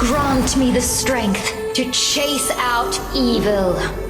Grant me the strength to chase out evil.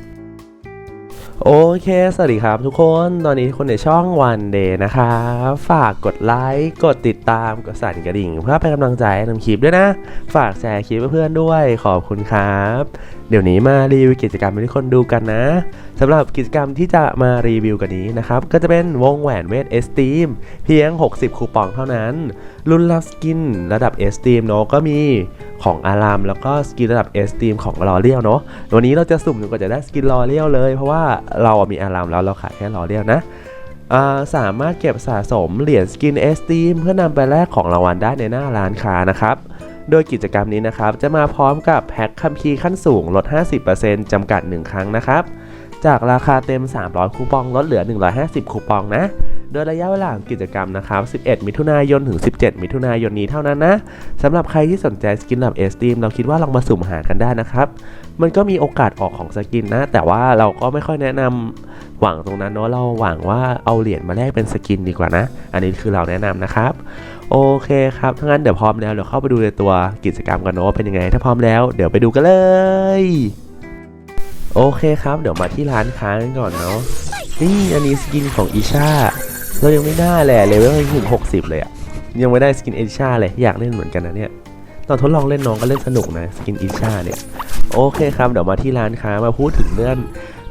โอเค สวัสดีครับทุกคน ตอนนี้คนในช่องวันเดย์นะครับฝากกดไลค์ กดติดตาม กดสั่นกระดิ่ง เพื่อเป็นกำลังใจให้ทำคลิปด้วยนะ ฝากแชร์คลิปเพื่อนๆด้วย ขอบคุณครับ เดี๋ยวนี้มารีวิวกิจกรรมให้ทุกคนดูกันนะสำหรับกิจกรรมที่จะมารีวิวกันนี้นะครับ ก็จะเป็นวงแหวนเวทเอสตีมเพียง 60 คูปองเท่านั้น รุ่นรับสกินระดับเอสตีมเนาะก็มีของอารามแล้วก็สกินระดับเอสตีมของลอเรียลเนาะวันนี้เราจะสุ่มจนกว่าจะได้สกินลอเรียลเลยเพราะว่าเรามีอารามแล้วเราขายแค่ลอเรียลนะสามารถเก็บสะสมเหรียญสกินเอสตีมเพื่อนำไปแลกของรางวัลได้ในหน้าร้านค้านะครับ โดยกิจกรรมนี้นะครับจะมาพร้อมกับแพ็คคัมภีร์ขั้นสูงลด 50%จำกัด 1 ครั้งนะครับ จากราคาเต็ม 300 คูปองลดเหลือ 150 คูปองนะ โดยระยะเวลาของกิจกรรมนะครับ 11 มิถุนายนถึง 17 มิถุนายนนี้เท่านั้นนะสำหรับใครที่สนใจสกินลับเอสตีมเราคิดว่าลองมาสุ่มหากันได้นะครับ มันก็มีโอกาสออกของสกินนะ แต่ว่าเราก็ไม่ค่อยแนะนำหวังตรงนั้นเนาะเราหวังว่าเอาเหรียญมาแลกเป็นสกินดีกว่านะ อันนี้คือเราแนะนำนะครับโอเคครับถ้างั้นเดี๋ยวพร้อมแล้วเดี๋ยวเข้าไปดูในตัวกิจกรรมกันเนาะเป็นยังไง ถ้าพร้อมแล้วเดี๋ยวไปดูกันเลย โอเคครับ เดี๋ยวมาที่ร้านค้ากันก่อนเนาะนี่อันนี้สกินของอีชาเรายังไม่ได้เละเลเวลยังถึง60เลยอะยังไม่ได้สกินอีชาเลยอยากเล่นเหมือนกันนะเนี่ยตอนทดลองเล่นน้องก็เล่นสนุกนะสกินอีชาเนี่ยโอเคครับเดี๋ยวมาที่ร้านค้ามาพูดถึงเรื่อง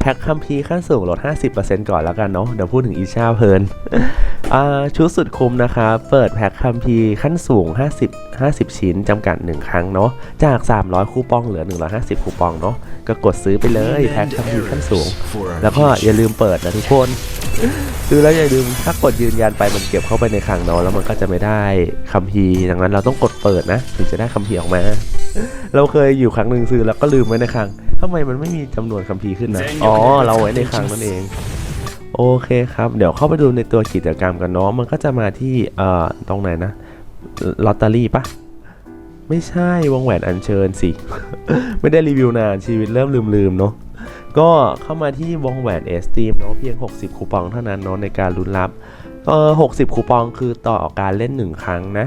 แพ็คคัมภีร์ขั้นสูงลด 50%ก่อนแล้วกันเนาะเดี๋ยวพูดถึงอีชาเพลินชุดสุดคุ้มนะครับเปิดแพ็คคัมภีร์ขั้นสูง 50 50 ชิ้นจำกัด 1 ครั้งเนาะจาก 300 คูปองเหลือ 150 คูปองเนาะก็กดซื้อไปเลยแพ็คคัมภีร์ขั้นสูง แล้วก็อย่าลืมเปิดนะทุกคนซื้อแล้วอย่าลืมถ้ากดยืนยันไปมันเก็บเข้าไปในคลังเนาะแล้วมันก็จะไม่ได้คัมภีร์ดังนั้นเราต้องกดเปิดนะ ถึงจะได้คัมภีร์ออกมา เราเคยอยู่ครั้งหนึ่งซื้อแล้วก็ลืมไว้ในคลังทำไมมันไม่มีจำนวนคัมภีร์ขึ้นนะอ๋อ เราไว้ในคลังนั่นเอง โอเคครับ เดี๋ยวเข้าไปดูในตัวกิจกรรมกันเนาะมันก็จะมาที่เอ่อตรงไหนนะลอตเตอรี่ปะไม่ใช่วงแหวนอัญเชิญสิ ไม่ได้รีวิวนานชีวิตเริ่มลืมๆเนาะก็เข้ามาที่วงแหวนเอสตีมเนาะเพียง 60 คูปองเท่านั้นเนาะในการลุ้นรับเออ60 คูปองคือต่อการเล่น 1 ครั้งนะ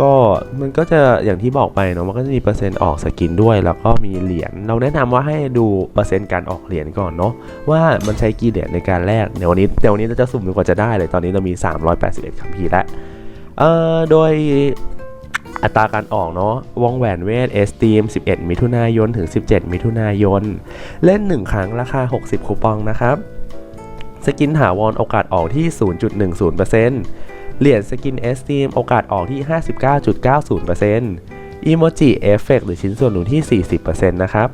ก็มันก็จะอย่างที่บอกไปเนาะมันก็จะมีเปอร์เซ็นต์ออกสกินด้วย แล้วก็มีเหรียญเราแนะนำว่าให้ดูเปอร์เซ็นต์การออกเหรียญก่อนเนาะว่ามันใช้กี่เหรียญในการแลกเดี๋ยววันนี้เดี๋ยววันนี้เราจะสุ่มจนกว่าจะได้เลยตอนนี้เรามี 381คัมภีร์แล้วเอ่อโดยอัตราการออกเนาะวงแหวนเวทเอสตีม 11 มิถุนายนถึง 17 มิถุนายน เล่น 1 ครั้งราคา 60 คูปองนะครับ สกินถาวรโอกาสออกที่ 0.10% เหรียญสกินเอสตีมโอกาสออกที่ 59.90%อีโมจิเอฟเฟกหรือชิ้นส่วนหนุนที่ 40%นะครับ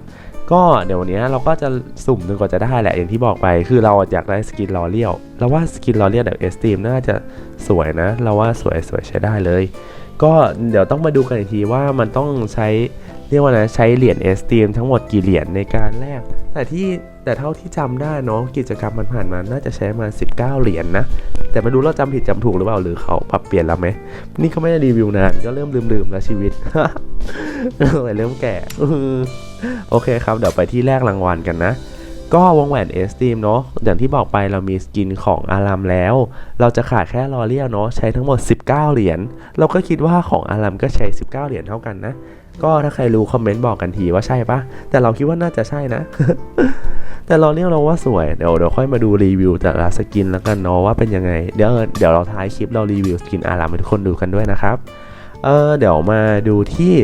ก็เดี๋ยววันนี้เราก็จะสุ่มจนกว่าจะได้แหละอย่างที่บอกไป คือเราอยากได้สกินลอเลียวเราว่าสกินลอเลียวแบบเอสตีมน่าจะสวยนะ เราว่าสวยสวยใช้ได้เลย ก็เดี๋ยวต้องมาดูกันอีกทีว่ามันต้องใช้เรียกว่านะใช้เหรียญเอสตีมทั้งหมดกี่เหรียญในการแลกแต่ที่ แต่เท่าที่จำได้เนาะกิจกรรมมันผ่านมาน่าจะใช้มา 19 เหรียญนะแต่ม่รู้เราจำผิดจำถูกหรือเปล่าหรือเขาปรับเปลี่ยนแล้วไหมนี่เขาไม่ได้รีวิวนานก็เริ่มลืมๆแล้วชีวิตเลยเริ่มแก่โอเคครับ เดี๋ยวไปที่แรกรางวัลกันนะ ก็วงแหวนเอสตีมเนาะอย่างที่บอกไปเรามีสกินของอารามแล้ว เราจะขาดแค่ลอเรียลเนาะใช้ทั้งหมด 19 เหรียญเราก็คิดว่าของอารามก็ใช้ 19 เหรียญเท่ากันนะ ก็ถ้าใครรู้คอมเมนต์บอกกันทีว่าใช่ปะแต่เราคิดว่าน่าจะใช่นะ แต่เราเรียกเราว่าสวยเดี๋ยวเดี๋ยวค่อยมาดูรีวิวแต่ละสกินแล้วกันเนาะว่าเป็นยังไง เดี๋ยวเดี๋ยวเราท้ายคลิปเรารีวิวสกินอารามให้ทุกคนดูกันด้วยนะครับเออเดี๋ยวมาดูที่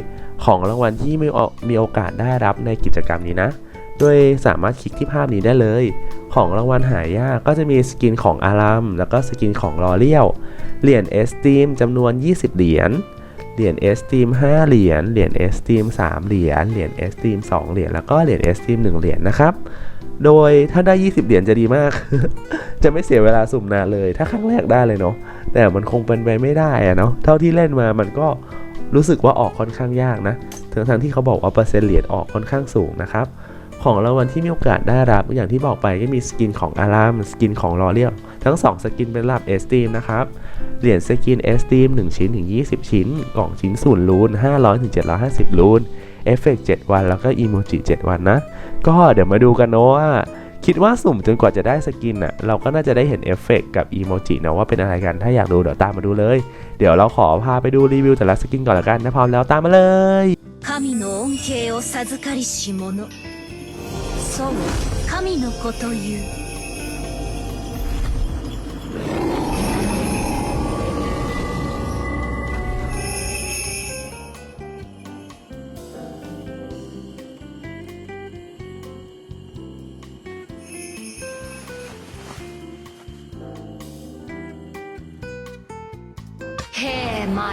ของรางวัลที่มีมีโอกาสได้รับในกิจกรรมนี้นะ โดยสามารถคลิกที่ภาพนี้ได้เลย ของรางวัลหายากก็จะมีสกินของอารามแล้วก็สกินของลอเรียลเหรียญเอสตีมจำนวน 20 เหรียญ เหรียญ S Team 5เหรียญ เหรียญ S Team 3เหรียญ เหรียญ S Team 2เหรียญ แล้วก็เหรียญ S Team 1เหรียญนะครับ โดยถ้าได้ 20 เหรียญจะดีมาก จะไม่เสียเวลาสุ่มนานเลย ถ้าครั้งแรกได้เลยเนาะ แต่มันคงเป็นไปไม่ได้อะเนาะ เท่าที่เล่นมามันก็รู้สึกว่าออกค่อนข้างยากนะทั้งทางที่เขาบอกว่าเปอร์เซ็นต์เหรียญออกค่อนข้างสูงนะครับ ของรางวัลที่มีโอกาสได้รับอย่างที่บอกไปก็มีสกินของอาราม สกินของลอเรียลทั้ง 2 สกินเป็นรับ S Team นะครับ เหรียญสกิน S Team 1 ชิ้นถึง 20 ชิ้น กล่องชิ้นส่วนลูน 500ถึง750 ลูน เอฟเฟกต์7วัน แล้วก็อีโมจิ7วันนะ ก็เดี๋ยวมาดูกันเนาะว่า คิดว่าสุ่มจนกว่าจะได้สกินอ่ะ เราก็น่าจะได้เห็นเอฟเฟกต์กับอีโมจินะว่าเป็นอะไรกัน ถ้าอยากดูเดี๋ยวตามมาดูเลย เดี๋ยวเราขอพาไปดูรีวิวแต่ละสกินก่อนละกันนะพร้อมแล้วตามมาเลย 神の恩恵を授かりし者そう神の子という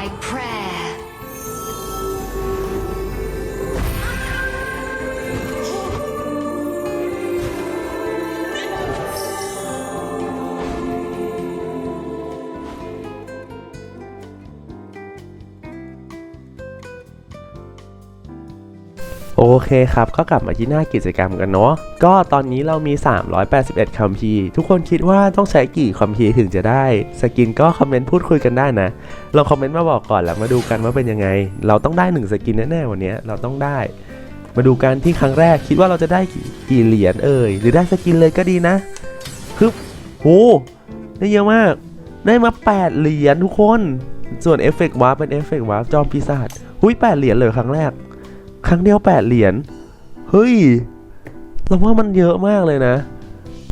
like prey. โอเคครับ ก็กลับมาที่หน้ากิจกรรมกันเนาะ ก็ตอนนี้เรามี 381คัมภีร์ทุกคนคิดว่าต้องใช้กี่คัมภีร์ถึงจะได้ สกินก็คอมเมนต์พูดคุยกันได้นะ ลองคอมเมนต์มาบอกก่อนแล้วมาดูกันว่าเป็นยังไง เราต้องได้ 1 สกินแน่ๆวันนี้เราต้องได้ มาดูกันที่ครั้งแรกคิดว่าเราจะได้กี่เหรียญเอ่ย หรือได้สกินเลยก็ดีนะฮึบโหได้เยอะมาก ได้มา 8 เหรียญทุกคน ส่วนเอฟเฟกต์วาร์ปเป็นเอฟเฟกต์วาร์ปจอมปีศาจหุ้ย8เหรียญเลยครั้งแรก ครั้งเดียว8เหรียญ เฮ้ย เราว่ามันเยอะมากเลยนะ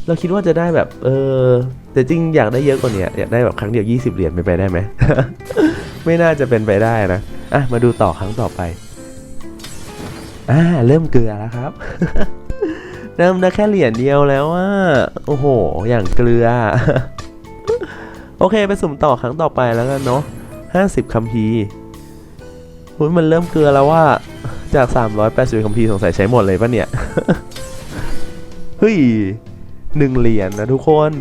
เราคิดว่าจะได้แบบ เออ แต่จริงอยากได้เยอะกว่านี้อยากได้แบบครั้งเดียว 20 เหรียญเป็นไปได้ไหม ไม่น่าจะเป็นไปได้นะ อะ มาดูต่อครั้งต่อไป อ่า เริ่มเกลือแล้วครับเริ่มได้แค่เหรียญเดียวแล้วอะโอ้โห อย่างเกลือ โอเค ไปสุ่มต่อครั้งต่อไปแล้วกันเนาะ50คัมภีร์หุ้ยมันเริ่มเกลือแล้วว่า จาก 380คัมภีร์สงสัยใช้หมดเลยปะเนี่ย เฮ้ยหนึ่งเหรียญนะทุกคน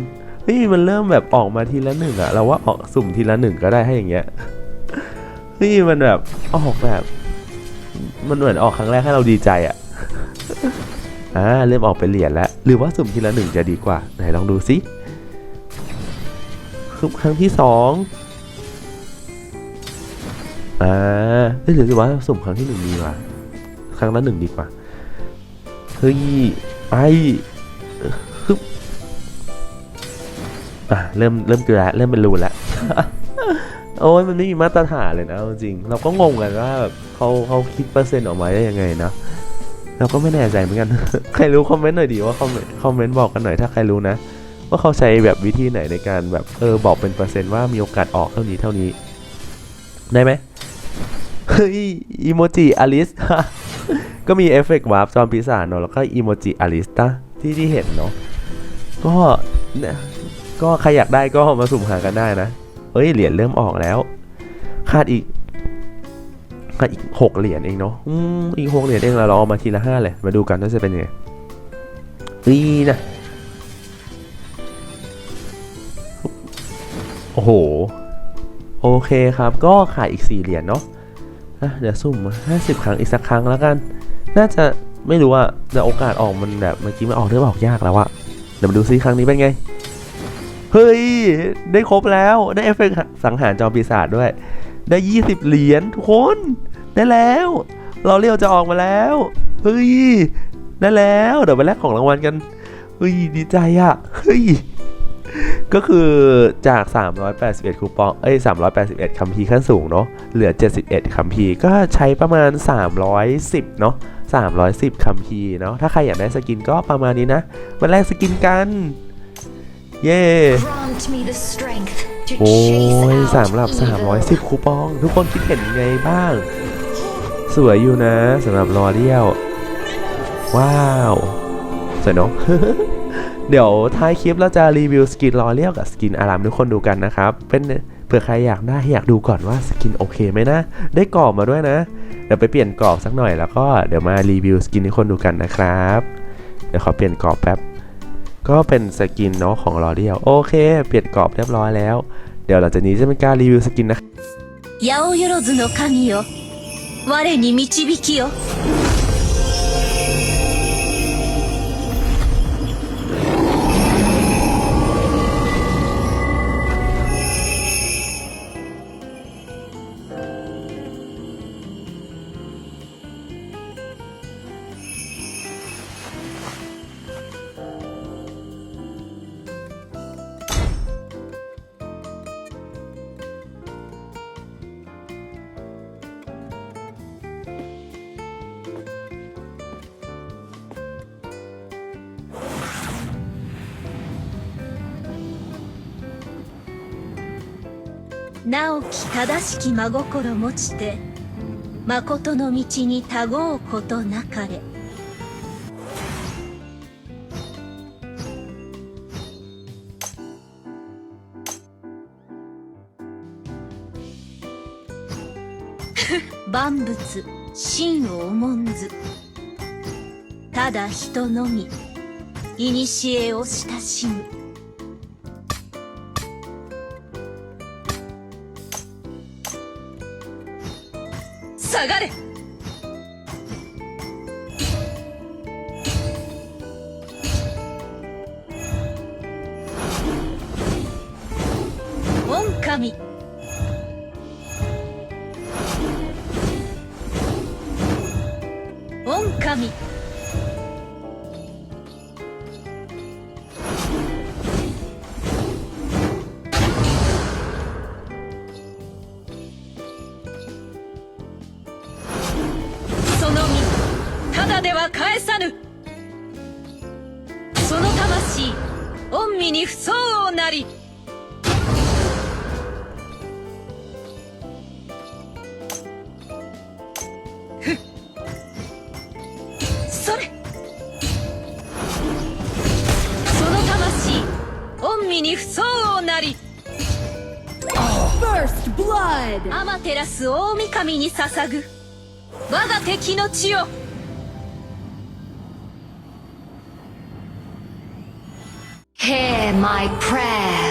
เฮ้ยมันเริ่มแบบออกมาทีละหนึ่งอะเราว่าออกสุ่มทีละหนึ่งก็ได้ให้อย่างเงี้ย เฮ้ยมันแบบออกแบบ มันเหมือนออกครั้งแรกให้เราดีใจอะอ่าเริ่มออกเป็นเหรียญแล้ว หรือว่าสุ่มทีละหนึ่งจะดีกว่า ไหนลองดูสิคือครั้งที่สองอ่าเฮ้ยหรือว่าสุ่มครั้งที่หนึ่งดีกว่า ครั้งละหนึ่งดีกว่า เฮ้ย ไปฮึบอะเริ่มเริ่มเกลือแล้วเริ่มเป็นรูแล้วโอ้ยมันไม่มีมาตรฐานเลยนะจริง เราก็งงกันว่าแบบเขาเขาคิดเปอร์เซ็นต์ออกมาได้ยังไงนะเราก็ไม่แน่ใจเหมือนกัน ใครรู้คอมเมนต์หน่อยดีว่าคอมเมนต์คอมเมนต์บอกกันหน่อยถ้าใครรู้นะ ว่าเขาใช้แบบวิธีไหนในการแบบเออบอกเป็นเปอร์เซ็นต์ว่ามีโอกาสออกเท่านี้เท่านี้ ได้ไหมเฮ้ยอีโมจิอลิส ก็มีเอฟเฟกต์วาร์ปจอมปีศาจเนาะแล้วก็อีโมจิอลิสตะที่ที่เห็นเนาะก็เนี่ยก็ใครอยากได้ก็มาสุ่มหากันได้นะ เอ้ยเหรียญเริ่มออกแล้วขาดอีกขาดอีกหกเหรียญเองเนาะอืมอีกหกเหรียญเองเราลองเอามาทีละห้าเลยมาดูกันว่าจะเป็นยังไงนี่นะโอ้โห โอเคครับ ก็ขายอีก 4 เหรียญเนาะ อะเดี๋ยวสุ่ม50ครั้งอีกสักครั้งแล้วกัน น่าจะไม่รู้อะแต่โอกาสออกมันแบบเมื่อกี้มันออกเริ่มออกยากแล้วอะเดี๋ยวมาดูซิครั้งนี้เป็นไง เฮ้ย ได้ครบแล้วได้เอฟเฟกต์สังหารจอมปีศาจด้วย ได้ 20 เหรียญทุกคน ได้แล้ว เราเรียวจะออกมาแล้ว เฮ้ย ได้แล้ว เดี๋ยวไปแลกของรางวัลกัน เฮ้ย ดีใจอะเฮ้ย ก็คือจาก 381 คูปอง เอ้ย 381คัมภีร์ขั้นสูงเนาะ เหลือ 71คัมภีร์ก็ใช้ประมาณ 310 เนาะ 310คัมภีร์เนาะ ถ้าใครอยากได้สกินก็ประมาณนี้นะมาแลกสกินกัน เย้ Grant me the strength to โอ้ chase ย out สำหรับ evil. 310 คูปอง ทุกคนคิดเห็นยังไงบ้าง สวยอยู่นะสำหรับลอเรียลว้าว สวยเนาะ เดี๋ยวท้ายคลิปเราจะรีวิวสกินลอเรียลกับสกินอารามทุกคนดูกันนะครับ เป็น ผื่อใครอยากได้อยากดูก่อนว่าสกินโอเคไหมนะ ได้กรอบมาด้วยนะ เดี๋ยวไปเปลี่ยนกรอบสักหน่อยแล้วก็เดี๋ยวมารีวิวสกินให้คนดูกันนะครับ เดี๋ยวขอเปลี่ยนกรอบแป๊บ ก็เป็นสกินเนาะของลอเรียลโอเค เปลี่ยนกรอบเรียบร้อยแล้ว เดี๋ยวหลังจากนี้จะเป็นการรีวิวสกินนะ 八百万の神よ我に導きよ 直き正しき真心持ちて誠の道にたごうことなかれ。万物真を重んず。ただ人のみ古を親しむ。下がれ。御神。御神。御身に不相応なり First blood! アマテラス大神に捧ぐ我が敵の血を Hear my prayer.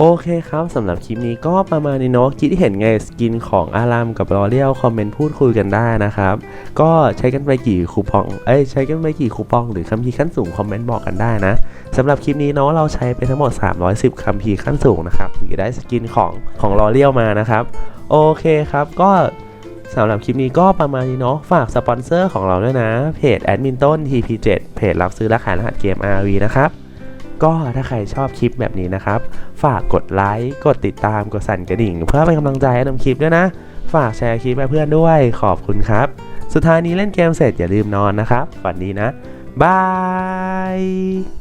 โอเคครับสำหรับคลิปนี้ก็ประมาณนี้เนาะคิดเห็นไงสกินของอารามกับลอเรียลคอมเมนต์พูดคุยกันได้นะครับ ก็ใช้กันไปกี่คูปองเอ้ยใช้กันไปกี่คูปอง หรือคัมภีร์ขั้นสูงคอมเมนต์บอกกันได้นะสำหรับคลิปนี้เนาะเราใช้ไปทั้งหมด 310คัมภีร์ขั้นสูงนะครับถึงจะได้สกินของของลอเรียลมานะครับ โอเคครับก็สำหรับคลิปนี้ก็ประมาณนี้เนาะฝากสปอนเซอร์ของเราด้วยนะเพจแอดมินต้น TP7 เพจรับซื้อและขายรหัสเกม RV นะครับ ก็ถ้าใครชอบคลิปแบบนี้นะครับ ฝากกดไลค์กดติดตามกดสั่นกระดิ่ง เพื่อเป็นกำลังใจให้ทำคลิปด้วยนะ ฝากแชร์คลิปให้เพื่อนด้วยขอบคุณครับ สุดท้ายนี้เล่นเกมเสร็จอย่าลืมนอนนะครับฝันดีนะบาย